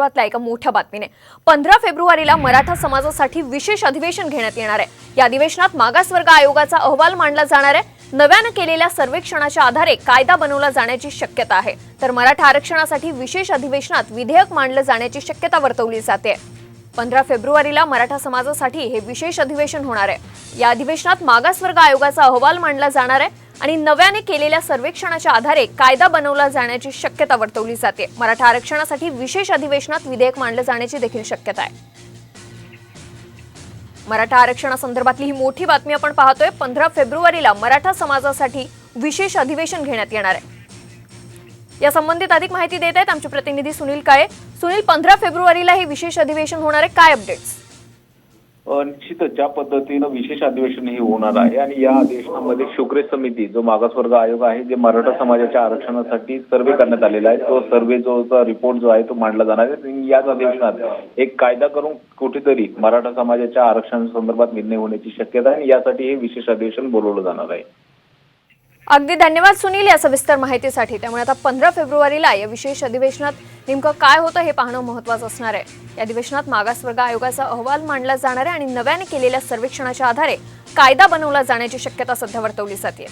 एका मोठ्या बातमीने. पंधरा फेब्रुवारीला मराठा समाजासाठी विशेष अधिवेशन घेण्यात येणार आहे. या अधिवेशनात मागासवर्ग आयोगाचा अहवाल मांडला जाणार आहे. नव्यानं केलेल्या सर्वेक्षणाच्या आधारे कायदा बनवला जाण्याची शक्यता आहे. तर मराठा आरक्षणासाठी विशेष अधिवेशनात विधेयक मांडलं जाण्याची शक्यता वर्तवली जाते. पंधरा फेब्रुवारीला मराठा समाजासाठी हे विशेष अधिवेशन होणार आहे. या अधिवेशनात मागासवर्ग आयोगाचा अहवाल मांडला जाणार आहे. आणि नव्याने केलेल्या सर्वेक्षणाच्या आधारे कायदा बनवला जाण्याची शक्यता वर्तवली जाते. मराठा आरक्षणासाठी विशेष अधिवेशनात विधेयक मांडलं जाण्याची देखील शक्यता आहे. मराठा आरक्षणासंदर्भातली ही मोठी बातमी आपण पाहतोय. पंधरा फेब्रुवारीला मराठा समाजासाठी विशेष अधिवेशन घेण्यात येणार आहे. या संबंधित अधिक माहिती देत आहेत आमचे प्रतिनिधी सुनील काळे. सुनील पंधरा फेब्रुवारीला हे विशेष अधिवेशन होणार आहे. काय अपडेट्स निश्चितच ज्या पद्धतीनं विशेष अधिवेशन हे होणार आहे आणि या अधिवेशनामध्ये शुक्रे समिती जो मागासवर्ग आयोग आहे जे मराठा समाजाच्या आरक्षणासाठी सर्वे करण्यात आलेला आहे तो सर्वे जो रिपोर्ट जो आहे तो मांडला जाणार आहे. याच अधिवेशनात एक कायदा करून कुठेतरी मराठा समाजाच्या आरक्षणासंदर्भात निर्णय होण्याची शक्यता आहे आणि यासाठी हे विशेष अधिवेशन बोलवलं जाणार आहे. अगदी धन्यवाद सुनील या सविस्तर माहितीसाठी. त्यामुळे आता पंधरा फेब्रुवारीला या विशेष अधिवेशनात नेमकं काय होतं हे पाहणं महत्वाचं असणार आहे. या अधिवेशनात मागासवर्ग आयोगाचा अहवाल मांडला जाणार आहे आणि नव्याने केलेल्या सर्वेक्षणाच्या आधारे कायदा बनवला जाण्याची शक्यता सध्या वर्तवली जाते